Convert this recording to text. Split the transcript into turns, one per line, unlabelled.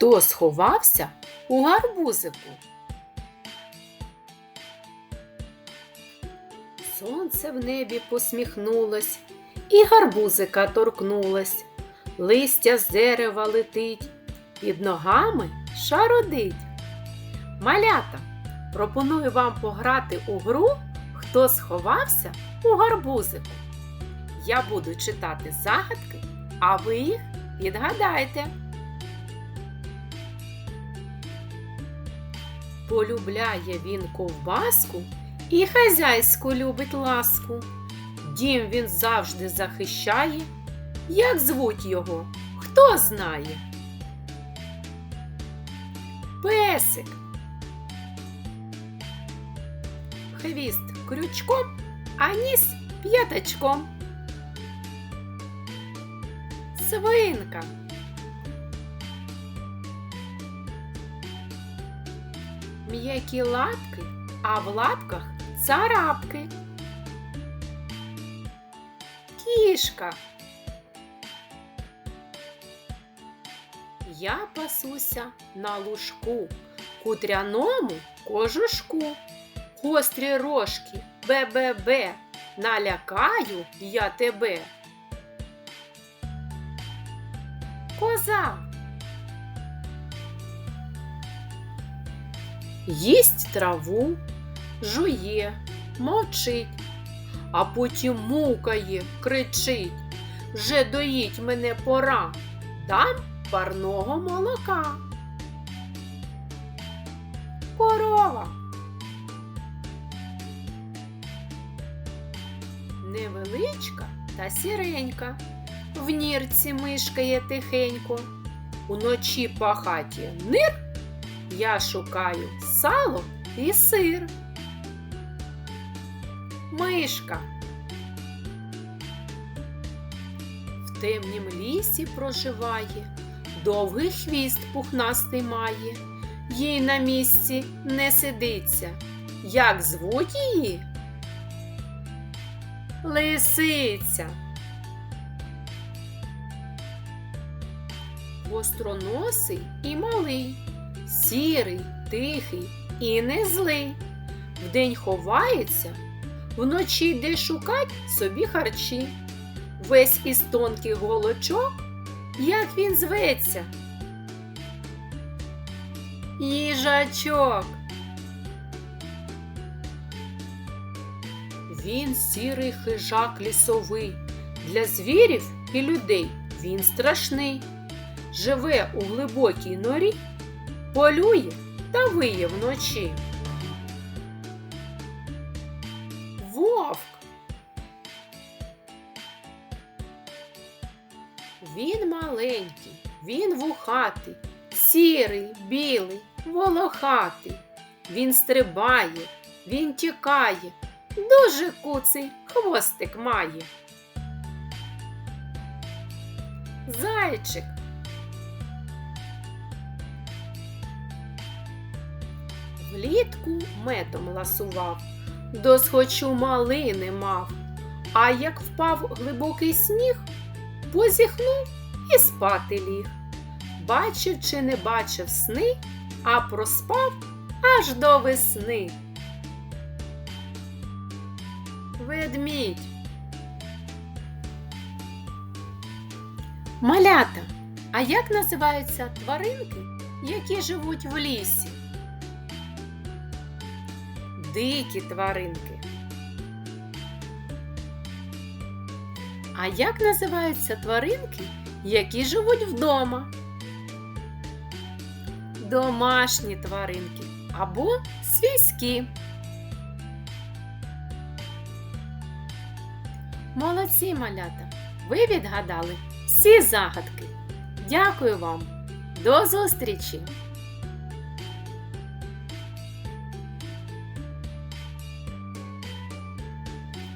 Хто сховався у гарбузику? Сонце в небі посміхнулось, і гарбузика торкнулось, листя з дерева летить, під ногами шародить. Малята, пропоную вам пограти у гру, хто сховався у гарбузику. Я буду читати загадки, а ви їх відгадайте. Полюбляє він ковбаску і хазяйську любить ласку. Дім він завжди захищає. Як звуть його, хто знає? Песик. Хвіст крючком, а ніс п'ятачком. Свинка. М'які лапки, а в лапках царапки. Кішка. Я пасуся на лужку, кутряному кожушку, гострі рожки, бе-бе-бе, налякаю я тебе. Коза. Їсть траву, жує, мовчить, а потім мукає, кричить. Вже доїть мене пора, дам парного молока. Корова. Невеличка та сіренька, в нірці мишкає тихенько. Уночі по хаті нир, я шукаю сало і сир. Мишка. В темнім лісі проживає, довгий хвіст пухнастий має, їй на місці не сидиться. Як звуть її? Лисиця. Востроносий і малий, сірий, тихий і не злий. Вдень ховається, вночі йде шукать собі харчі. Весь із тонких голочок, як він зветься. Їжачок. Він сірий хижак лісовий. Для звірів і людей він страшний. Живе у глибокій норі, полює та виє вночі. Вовк. Він маленький, він вухатий, сірий, білий, волохатий. Він стрибає, він тікає, дуже куций хвостик має. Зайчик. Влітку медом ласував, досхочу малини мав, а як впав глибокий сніг, позіхнув і спати ліг. Бачив чи не бачив сни, а проспав аж до весни. Ведмідь. Малята. А як називаються тваринки, які живуть в лісі? Дикі тваринки. А як називаються тваринки, які живуть вдома? Домашні тваринки або свійські. Молодці малята! Ви відгадали всі загадки. Дякую вам! До зустрічі!